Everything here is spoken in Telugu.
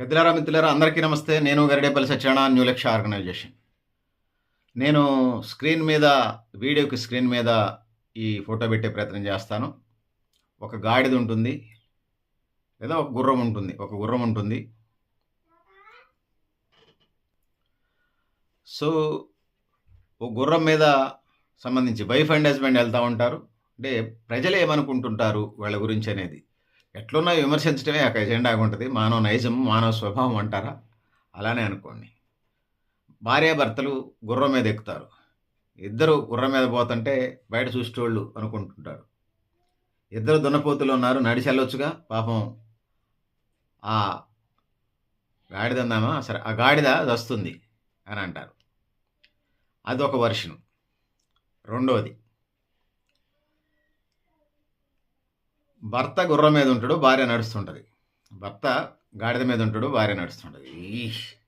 పెద్దలారా మిత్రులారా అందరికీ నమస్తే. నేను గరిడేపల్లి సత్యనారాయణ న్యూ లక్ష్య ఆర్గనైజేషన్ నేను స్క్రీన్ మీద వీడియోకి స్క్రీన్ మీద ఈ ఫోటో పెట్టే ప్రయత్నం చేస్తాను. ఒక గాడిద ఉంటుంది లేదా ఒక గుర్రం ఉంటుంది ఒక గుర్రం ఉంటుంది. సో ఒక గుర్రం మీద సంబంధించి వైఫ్ అండ్ హస్బెండ్ వెళ్తూ ఉంటారు. అంటే ప్రజలు ఏమనుకుంటుంటారు వాళ్ళ గురించి అనేది? ఎట్లున్నా విమర్శించడమే ఒక ఎజెండాగా ఉంటుంది. మానవ నైజం మానవ స్వభావం అంటారా? అలానే అనుకోండి. భార్యాభర్తలు గుర్రం మీద ఎక్కుతారు. ఇద్దరు గుర్రం మీద పోతుంటే బయట చూసేటోళ్ళు అనుకుంటుంటారు. ఇద్దరు దున్నపోతులు ఉన్నారు నడిచెళ్ళొచ్చుగా పాపం ఆ గాడిద అందామా సరే ఆ గాడిద వస్తుంది అని అంటారు. అది ఒక వర్షను. రెండోది భర్త గుర్రం మీద ఉంటాడు భార్య నడుస్తుంటుంది. భర్త గాడిద మీద ఉంటాడు భార్య నడుస్తుంటుంది. ఈ